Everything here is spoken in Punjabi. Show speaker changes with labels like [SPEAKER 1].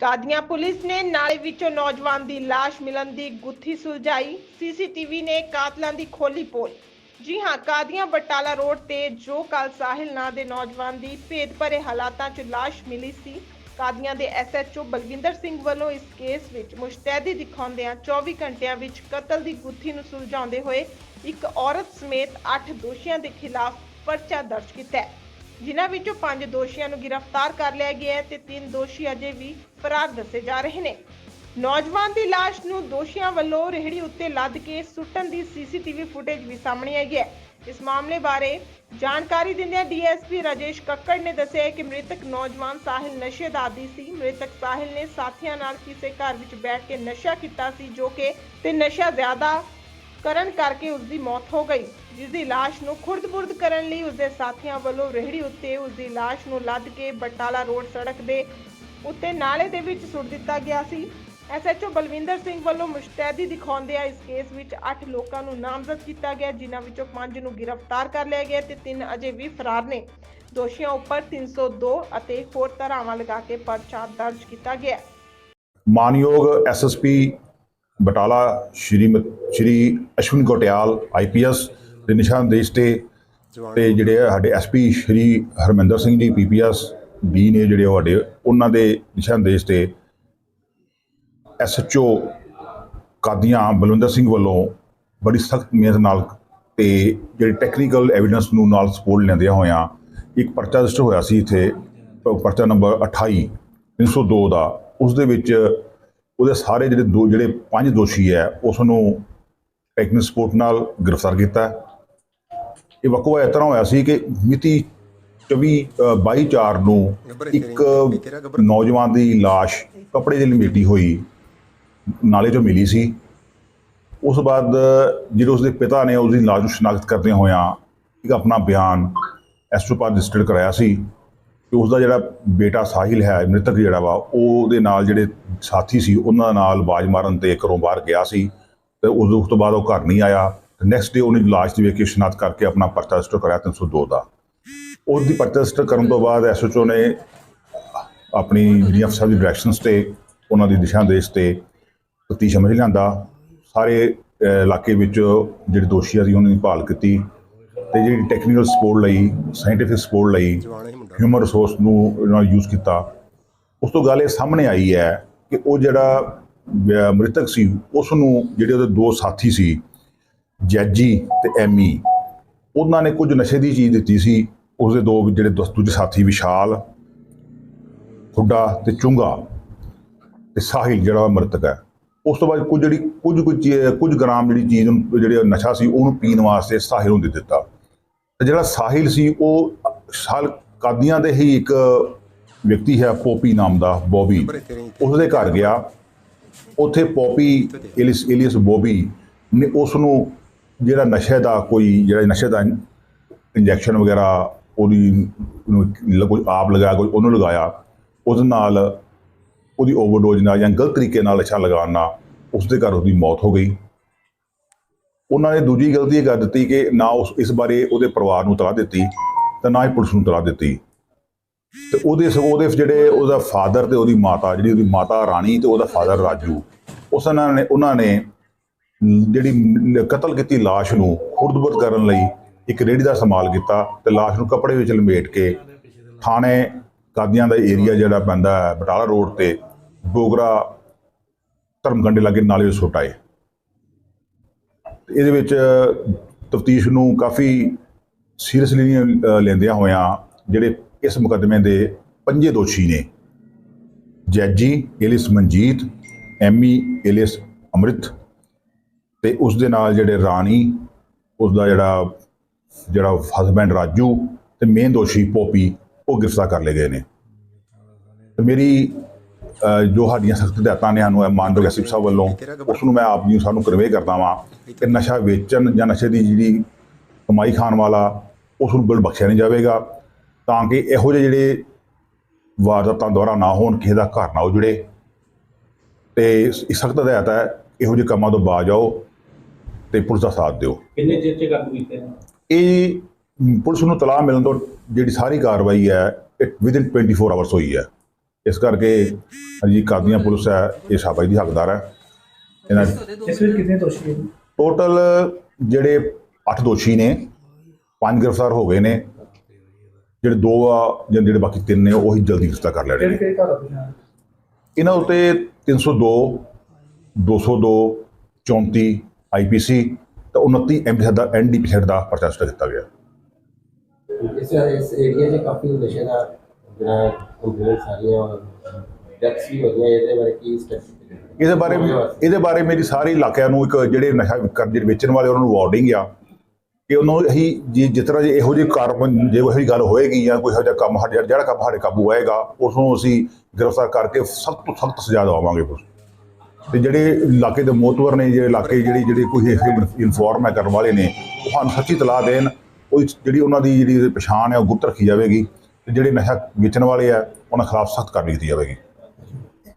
[SPEAKER 1] ਕਾਦੀਆਂ ਪੁਲਿਸ ਨੇ ਨਾਲੇ ਵਿੱਚੋਂ ਨੌਜਵਾਨ ਦੀ ਲਾਸ਼ ਮਿਲਣ ਦੀ ਗੁੱਥੀ ਸੁਲਝਾਈ। ਸੀਸੀਟੀਵੀ ਨੇ ਕਾਤਲਾਂ ਦੀ ਖੋਲੀ ਪੋਲ। ਜੀ ਹਾਂ, ਕਾਦੀਆਂ ਬਟਾਲਾ ਰੋਡ ਤੇ ਜੋ ਕੱਲ ਸਾਹਿਲ ਨਾਂ ਦੇ ਨੌਜਵਾਨ ਦੀ ਭੇਦ ਭਰੇ ਹਾਲਾਤਾਂ 'ਚ ਲਾਸ਼ ਮਿਲੀ ਸੀ, ਕਾਦੀਆਂ ਦੇ ਐਸਐਚਓ ਬਲਵਿੰਦਰ ਸਿੰਘ ਵੱਲੋਂ ਇਸ ਕੇਸ ਵਿੱਚ ਮੁਸ਼ਤੈਦੀ ਦਿਖਾਉਂਦਿਆਂ 24 ਘੰਟਿਆਂ ਵਿੱਚ ਕਤਲ ਦੀ ਗੁੱਥੀ ਨੂੰ ਸੁਲਝਾਉਂਦੇ ਹੋਏ ਇੱਕ ਔਰਤ ਸਮੇਤ 8 ਦੋਸ਼ੀਆਂ ਦੇ ਖਿਲਾਫ ਪਰਚਾ ਦਰਜ ਕੀਤਾ ਹੈ। ਜਿਨ੍ਹਾਂ ਵਿੱਚੋਂ 5 ਦੋਸ਼ੀਆਂ ਨੂੰ ਗ੍ਰਿਫਤਾਰ ਕਰ ਲਿਆ ਗਿਆ ਹੈ ਤੇ 3 ਦੋਸ਼ੀ ਅਜੇ ਵੀ ਫਰਾਰ ਦੱਸੇ ਜਾ ਰਹੇ ਨੇ। ਨੌਜਵਾਨ ਦੀ ਲਾਸ਼ ਨੂੰ ਦੋਸ਼ੀਆਂ ਵੱਲੋਂ ਰੇਹੜੀ ਉੱਤੇ ਲੱਦ ਕੇ ਸੁੱਟਣ ਦੀ ਸੀਸੀਟੀਵੀ ਫੁਟੇਜ ਵੀ ਸਾਹਮਣੇ ਆਈ ਹੈ। ਇਸ ਮਾਮਲੇ ਬਾਰੇ ਜਾਣਕਾਰੀ ਦਿੰਦਿਆਂ ਡੀਐਸਪੀ ਰਾਜੇਸ਼ ਕੱਕੜ ਨੇ ਦੱਸਿਆ ਕਿ ਮ੍ਰਿਤਕ ਨੌਜਵਾਨ ਸਾਹਿਲ ਨਸ਼ੇ ਦਾ ਆਦੀ ਸੀ। ਮ੍ਰਿਤਕ ਸਾਹਿਲ ਨੇ ਸਾਥੀਆਂ ਨਾਲ ਕਿਸੇ ਘਰ ਵਿੱਚ ਬੈਠ ਕੇ ਨਸ਼ਾ ਕੀਤਾ ਸੀ, ਜੋ ਕਿ ਤੇ ਨਸ਼ਾ ਜ਼ਿਆਦਾ ਕਰਨ ਕਰਕੇ ਉਸ ਦੀ ਮੌਤ ਹੋ ਗਈ ਜਿਸ ਦੀ ਲਾਸ਼ ਨੂੰ ਖੁਰਦ-ਬੁਰਦ ਕਰਨ ਲਈ ਉਸ ਦੇ ਸਾਥੀਆਂ ਵੱਲੋਂ ਰੇਹੜੀ ਉੱਤੇ ਉਸ ਦੀ ਲਾਸ਼ ਨੂੰ ਲੱਦ ਕੇ ਬਟਾਲਾ ਰੋਡ ਸੜਕ ਦੇ ਉੱਤੇ ਨਾਲੇ ਦੇ ਵਿੱਚ ਸੁੱਟ ਦਿੱਤਾ ਗਿਆ ਸੀ। ਐਸਐਚਓ ਬਲਵਿੰਦਰ ਸਿੰਘ ਵੱਲੋਂ ਮੁਸ਼ਤੈਦੀ ਦਿਖਾਉਂਦਿਆਂ ਇਸ ਕੇਸ ਵਿੱਚ 8 ਲੋਕਾਂ ਨੂੰ ਨਾਮਜ਼ਦ ਕੀਤਾ ਗਿਆ, ਜਿਨ੍ਹਾਂ ਵਿੱਚੋਂ 5 ਨੂੰ ਗ੍ਰਿਫਤਾਰ ਕਰ ਲਿਆ ਗਿਆ ਤੇ 3 ਅਜੇ ਵੀ ਫਰਾਰ ਨੇ। ਦੋਸ਼ੀਆਂ ਉੱਪਰ 302 ਅਤੇ ਹੋਰ ਧਾਰਾਵਾਂ ਲਗਾ ਕੇ ਪਰਚਾ ਦਰਜ ਕੀਤਾ ਗਿਆ। ਹੈ
[SPEAKER 2] ਮਾਨਯੋਗ ਐਸਐਸਪੀ ਬਟਾਲਾ, ਸ਼੍ਰੀ ਸ਼੍ਰੀ ਅਸ਼ਵਿਨ ਕੋਟਿਆਲ ਆਈਪੀਐਸ ਦੇ ਨਿਸ਼ਾਨਦੇਸ਼ ਤੇ ਤੇ ਜਿਹੜੇ ਆ ਸਾਡੇ ਐਸਪੀ ਸ਼੍ਰੀ ਹਰਮਿੰਦਰ ਸਿੰਘ ਜੀ ਪੀਪੀਐਸ ਬੀ ਨੇ ਜਿਹੜੇ ਉਹ ਸਾਡੇ, ਉਹਨਾਂ ਦੇ ਨਿਸ਼ਾਨਦੇਸ਼ ਤੇ ਐਸਐਚਓ ਕਾਦੀਆਂ ਬਲਵਿੰਦਰ ਸਿੰਘ ਵੱਲੋਂ ਬੜੀ ਸਖਤ ਮਿਹਨਤ ਨਾਲ ਤੇ ਜਿਹੜੇ ਟੈਕਨੀਕਲ ਐਵੀਡੈਂਸ ਨੂੰ ਨਾਲ ਸਪੋਰਟ ਲੈਂਦਿਆਂ ਹੋਇਆਂ ਇੱਕ ਪਰਚਾ ਰਜਿਸਟਰ ਹੋਇਆ ਸੀ ਇੱਥੇ, ਪਰਚਾ ਨੰਬਰ 28 302 ਦਾ, ਉਸ ਦੇ ਵਿੱਚ ਉਹਦੇ ਸਾਰੇ ਜਿਹੜੇ ਦੋ ਜਿਹੜੇ ਪੰਜ ਦੋਸ਼ੀ ਹੈ ਉਸ ਨੂੰ ਟੈਕਨੀਕਲ ਸਪੋਰਟ ਨਾਲ ਗ੍ਰਿਫਤਾਰ ਕੀਤਾ। ਇਹ ਵਕਵਾ ਇਸ ਤਰ੍ਹਾਂ ਹੋਇਆ ਸੀ ਕਿ ਮਿਤੀ 24 ਅ, 22 4 ਨੂੰ ਇੱਕ ਨੌਜਵਾਨ ਦੀ ਲਾਸ਼ ਕੱਪੜੇ ਦੇ ਲਪੇਟੀ ਹੋਈ ਨਾਲੇ 'ਚੋਂ ਮਿਲੀ ਸੀ ਉਸ ਬਾਅਦ ਜਦੋਂ ਉਸਦੇ ਪਿਤਾ ਨੇ ਉਸ ਦੀ ਲਾਸ਼ ਨੂੰ ਸ਼ਨਾਖਤ ਕਰਦੇ ਹੋਇਆਂ ਇੱਕ ਆਪਣਾ ਬਿਆਨ ਐਸਟ੍ਰੋਪਾਥ ਰਜਿਸਟਰਡ ਕਰਾਇਆ ਸੀ ਕਿ ਉਸ ਦਾ ਜਿਹੜਾ ਬੇਟਾ ਸਾਹਿਲ ਹੈ ਮ੍ਰਿਤਕ ਜਿਹੜਾ ਵਾ ਉਹਦੇ ਨਾਲ ਜਿਹੜੇ ਸਾਥੀ ਸੀ ਉਹਨਾਂ ਨਾਲ ਬਾਜ ਮਾਰਨ ਤੇ ਘਰੋਂ ਬਾਹਰ ਗਿਆ ਸੀ ਤੇ ਉਸ ਤੋਂ ਬਾਅਦ ਉਹ ਘਰ ਨਹੀਂ ਆਇਆ। ਤੇ ਨੈਕਸਟ ਡੇ ਉਹਨੇ ਲਾਸ਼ ਦੀ ਵੇਖ ਕੇ ਸ਼ਨਾਖਤ ਕਰਕੇ ਆਪਣਾ ਪਰਚਾ ਰਜਿਸਟਰ ਕਰਾਇਆ 302 ਦਾ ਉਸ ਦੀ ਪਰਚਾ ਰਜਿਸਟਰ ਕਰਨ ਤੋਂ ਬਾਅਦ ਐਸਓਚਓ ਨੇ ਆਪਣੀ ਜਿਹੜੀ ਅਫਸਰ ਦੀ ਡਾਇਰੈਕਸ਼ਨਸ ਤੇ ਉਹਨਾਂ ਦੀ ਦਿਸ਼ਾ ਨਿਰਦੇਸ਼ ਤੇ ਤਫਤੀਸ਼ ਅਮਲ ਲਿਆਂਦਾ। ਸਾਰੇ ਇਲਾਕੇ ਵਿੱਚ ਜਿਹੜੇ ਦੋਸ਼ੀ ਸੀ ਉਹਨਾਂ ਦੀ ਭਾਲ ਕੀਤੀ ਤੇ ਜਿਹੜੀ ਟੈਕਨੀਕਲ ਸਪੋਰਟ ਲਈ ਸਾਇੰਟੀਫਿਕ ਸਪੋਰਟ ਲਈ ਹਿਊਮਨ ਰਿਸੋਰਸ ਨੂੰ ਯੂਜ਼ ਕੀਤਾ। ਉਸ ਤੋਂ ਗੱਲ ਇਹ ਸਾਹਮਣੇ ਆਈ ਹੈ ਕਿ ਉਹ ਜਿਹੜਾ ਮ੍ਰਿਤਕ ਸੀ ਉਸ ਨੂੰ ਜਿਹੜੇ ਉਹਦੇ ਦੋ ਸਾਥੀ ਸੀ, ਜੈਜੀ ਤੇ ਐਮੀ, ਉਹਨਾਂ ਨੇ ਕੁਝ ਨਸ਼ੇ ਦੀ ਚੀਜ਼ ਦਿੱਤੀ ਸੀ, ਉਸਦੇ ਦੋ ਜਿਹੜੇ ਦੋਸਤ ਦੂਜੇ ਸਾਥੀ ਵਿਸ਼ਾਲ ਹੁੱਡਾ ਤੇ ਚੁੰਗਾ ਤੇ ਸਾਹਿਲ ਜਿਹੜਾ ਮ੍ਰਿਤਕ ਹੈ। ਉਸ ਤੋਂ ਬਾਅਦ ਕੁਝ ਜਿਹੜੀ, ਕੁਝ ਕੁਝ ਚੀ- ਕੁਝ ਗ੍ਰਾਮ ਜਿਹੜੀ ਚੀਜ਼, ਜਿਹੜੇ ਨਸ਼ਾ ਸੀ, ਉਹਨੂੰ ਪੀਣ ਵਾਸਤੇ ਸਾਹਿਲ ਨੂੰ ਦੇ ਦਿੱਤਾ। ਤੇ ਜਿਹੜਾ ਸਾਹਿਲ ਸੀ, ਉਹ ਸਾਲ ਕਾਦੀਆਂ ਦੇ ਹੀ ਇੱਕ ਵਿਅਕਤੀ ਹੈ ਪੋਪੀ ਨਾਮ ਦਾ ਬੋਬੀ। ਉਸ ਦੇ ਘਰ ਗਿਆ। ਉੱਥੇ ਪੋਪੀ ਇਲਿਸ ਇਲੀਅਸ ਬੋਬੀ ਨੇ ਉਸ ਨੂੰ ਜਿਹੜਾ ਨਸ਼ੇ ਦਾ ਕੋਈ ਜਿਹੜਾ ਨਸ਼ੇ ਦਾ ਇੰਜੈਕਸ਼ਨ ਵਗੈਰਾ ਉਹਦੀ ਉਹਨੂੰ ਕੋਈ ਆਪ ਲਗਾਇਆ, ਕੋਈ ਉਹਨੂੰ ਲਗਾਇਆ, ਉਹਦੇ ਨਾਲ ਉਹਦੀ ਓਵਰਡੋਜ਼ ਨਾਲ ਜਾਂ ਗਲਤ ਤਰੀਕੇ ਨਾਲ ਨਸ਼ਾ ਲਗਾਉਣ ਨਾਲ ਉਸ ਦੇ ਘਰ ਉਹਦੀ ਮੌਤ ਹੋ ਗਈ। ਉਹਨਾਂ ਨੇ ਦੂਜੀ ਗਲਤੀ ਇਹ ਕਰ ਦਿੱਤੀ ਕਿ ਨਾ ਉਸ ਇਸ ਬਾਰੇ ਉਹਦੇ ਪਰਿਵਾਰ ਨੂੰ ਤਲਾਹ ਦਿੱਤੀ ਤੇ ਨਾ ਹੀ ਪੁਲਿਸ ਨੂੰ ਤਲਾਹ ਦਿੱਤੀ। ਤੇ ਉਹਦੇ ਸਗੋਂ ਉਹਦੇ ਜਿਹੜੇ ਉਹਦਾ ਫਾਦਰ ਤੇ ਉਹਦੀ ਮਾਤਾ, ਜਿਹੜੀ ਉਹਦੀ ਮਾਤਾ ਰਾਣੀ ਤੇ ਉਹਦਾ ਫਾਦਰ ਰਾਜੂ, ਉਸ ਉਹਨਾਂ ਨੇ ਉਹਨਾਂ ਨੇ ਜਿਹੜੀ ਕਤਲ ਕੀਤੀ ਲਾਸ਼ ਨੂੰ ਖੁਰਦਬੁਰਦ ਕਰਨ ਲਈ ਇੱਕ ਰੇੜੀ ਦਾ ਇਸਤੇਮਾਲ ਕੀਤਾ ਤੇ ਲਾਸ਼ ਨੂੰ ਕੱਪੜੇ ਵਿੱਚ ਲਪੇਟ ਕੇ ਥਾਣੇ ਕਾਦੀਆਂ ਦਾ ਏਰੀਆ ਜਿਹੜਾ ਪੈਂਦਾ ਹੈ, ਬਟਾਲਾ ਰੋਡ ਤੇ ਬੋਗਰਾ ਧਰਮਗੰਡੇ ਲਾਗੇ ਨਾਲੇ ਵਿੱਚ ਸੁੱਟ ਆਏ ਇਹਦੇ ਵਿੱਚ ਤਫਤੀਸ਼ ਨੂੰ ਕਾਫੀ ਸੀਰੀਅਸਲੀ ਲੈਂਦਿਆਂ ਹੋਇਆਂ ਜਿਹੜੇ ਇਸ ਮੁਕੱਦਮੇ ਦੇ ਪੰਜੇ ਦੋਸ਼ੀ ਨੇ ਜੈਜੀ ਇਲਿਸ ਮਨਜੀਤ, ਐਮੀ ਇਲਿਸ ਅੰਮ੍ਰਿਤ ਤੇ ਉਸ ਦੇ ਨਾਲ ਜਿਹੜੇ ਰਾਣੀ, ਉਸ ਦਾ ਜਿਹੜਾ ਜਿਹੜਾ ਹਸਬੈਂਡ ਰਾਜੂ ਤੇ ਮੇਨ ਦੋਸ਼ੀ ਪੋਪੀ, ਉਹ ਗ੍ਰਿਫਤਾਰ ਕਰ ਲਏ ਗਏ ਨੇ। ਤੇ ਮੇਰੀ ਜੋ ਸਾਡੀਆਂ ਸਖਤ ਹਦਾਇਤਾਂ ਨੇ ਸਾਨੂੰ ਮਾਨਯੋਗ ਐਸਪੀ ਸਾਹਿਬ ਵੱਲੋਂ, ਉਸ ਨੂੰ ਮੈਂ ਆਪ ਜੀ ਨੂੰ ਸਾਨੂੰ ਕਰਵੇ ਕਰਦਾ ਵਾਂ ਕਿ ਨਸ਼ਾ ਵੇਚਣ ਜਾਂ ਨਸ਼ੇ ਦੀ ਜਿਹੜੀ ਕਮਾਈ ਖਾਣ ਵਾਲਾ, ਉਸ ਨੂੰ ਬਿਲ ਬਖਸ਼ਿਆ ਨਹੀਂ ਜਾਵੇਗਾ। ਤਾਂ ਕਿ ਇਹੋ ਜਿਹੇ ਜਿਹੜੇ ਵਾਰਦਾਤਾਂ ਦੁਆਰਾ ਨਾ ਹੋਣ ਕਿਸੇ ਦਾ ਘਰ ਨਾ ਉਜੜੇ। ਤੇ ਸਖਤ ਹਦਾਇਤ ਹੈ ਇਹੋ ਜਿਹੇ ਕੰਮਾਂ ਤੋਂ ਬਾਜ ਆਓ ਤੇ ਪੁਲਿਸ ਦਾ ਸਾਥ ਦਿਓ।
[SPEAKER 3] ਕਿੰਨੇ ਚਿਰ ਚ ਕਾਬੂ ਕੀਤਾ?
[SPEAKER 2] ਇਹ ਪੁਲਿਸ ਨੂੰ ਤਲਾਹ ਮਿਲਣ ਤੋਂ ਜਿਹੜੀ ਸਾਰੀ ਕਾਰਵਾਈ ਹੈ ਵਿਦਿਨ 24 ਆਵਰਸ ਹੋਈ ਹੈ। ਇਸ ਕਰਕੇ ਜੀ ਕਾਦੀਆਂ ਪੁਲਿਸ ਹੈ ਇਹ ਛਾਪਾ ਦੀ ਹੱਕਦਾਰ ਹੈ। ਇਹਨਾਂ
[SPEAKER 3] ਇਸ ਵਿੱਚ ਕਿੰਨੇ ਦੋਸ਼ੀ ਜੀ?
[SPEAKER 2] ਟੋਟਲ ਜਿਹੜੇ 8 ਦੋਸ਼ੀ ਨੇ ਪੰਜ ਗ੍ਰਿਫਤਾਰ ਹੋ ਗਏ ਨੇ। ਜਿਹੜੇ ਦੋ ਆ ਜਾਂ ਜਿਹੜੇ ਬਾਕੀ ਤਿੰਨ ਨੇ ਉਹੀ ਜਲਦੀ ਗ੍ਰਿਫਤਾਰ ਕਰ ਲੈਣੇ
[SPEAKER 3] ਕਿਹੜੇ
[SPEAKER 2] ਨੇ ਇਹਨਾਂ ਉੱਤੇ 302 202 34 ਆਈਪੀਸੀ ਤੇ 29 ਐਮਪੀ ਦਾ ਐਨਡੀਪੀ ਦਾ ਪਰਚਾ ਸਟਾ ਦਿੱਤਾ ਗਿਆ।
[SPEAKER 4] ਇਸ ਇਸ ਏਰੀਆ 'ਚ ਕਾਫੀ ਨਸ਼ੇ ਦਾ ਜਿਹੜਾ ਕੰਪਲੇਂਟਸ ਆ ਰਹੀਆਂ ਡੈਥਸ ਵੀ ਹੋ ਗਈਆਂ ਇਹਦੇ ਬਾਰੇ ਕੀ ਸਟੈਪ
[SPEAKER 2] ਇਹਦੇ ਬਾਰੇ ਇਹਦੇ ਬਾਰੇ ਮੇਰੀ ਸਾਰੇ ਇਲਾਕਿਆਂ ਨੂੰ ਇੱਕ ਜਿਹੜੇ ਨਸ਼ਾ ਕਰਦੇ ਵੇਚਣ ਵਾਲੇ ਉਹਨਾਂ ਨੂੰ ਵਾਰਨਿੰਗ ਆ। ਕਿ ਉਹਨੂੰ ਅਸੀਂ ਜੇ ਜਿਸ ਤਰ੍ਹਾਂ ਜੇ ਇਹੋ ਜਿਹੇ ਕਾਰਵਾਈ ਜੇ ਇਹੋ ਜਿਹੀ ਗੱਲ ਹੋਏਗੀ ਜਾਂ ਕੋਈ ਇਹੋ ਜਿਹਾ ਕੰਮ ਸਾਡੇ ਜਿਹੜਾ ਕੰਮ ਸਾਡੇ ਕਾਬੂ ਆਏਗਾ ਉਸ ਨੂੰ ਅਸੀਂ ਗ੍ਰਿਫਤਾਰ ਕਰਕੇ ਸਖਤ ਤੋਂ ਸਖਤ ਸਜ਼ਾ ਦਵਾਵਾਂਗੇ ਉਸ ਤੇ ਜਿਹੜੇ ਇਲਾਕੇ ਦੇ ਮੋਤਵਰ ਨੇ, ਜਿਹੜੇ ਇਲਾਕੇ ਜਿਹੜੀ ਜਿਹੜੀ ਕੋਈ ਇਨਫੋਰਮ ਹੈ ਕਰਨ ਵਾਲੇ ਨੇ, ਉਹ ਸਾਨੂੰ ਸੱਚੀ ਤਲਾਹ ਦੇਣ ਉਹ ਜਿਹੜੀ ਉਹਨਾਂ ਦੀ ਜਿਹੜੀ ਪਛਾਣ ਹੈ ਉਹ ਗੁਪਤ ਰੱਖੀ ਜਾਵੇਗੀ ਤੇ ਜਿਹੜੇ ਨਸ਼ਾ ਵੇਚਣ ਵਾਲੇ ਆ, ਉਹਨਾਂ ਖਿਲਾਫ ਸਖਤ ਕਾਰਵਾਈ ਕੀਤੀ ਜਾਵੇਗੀ।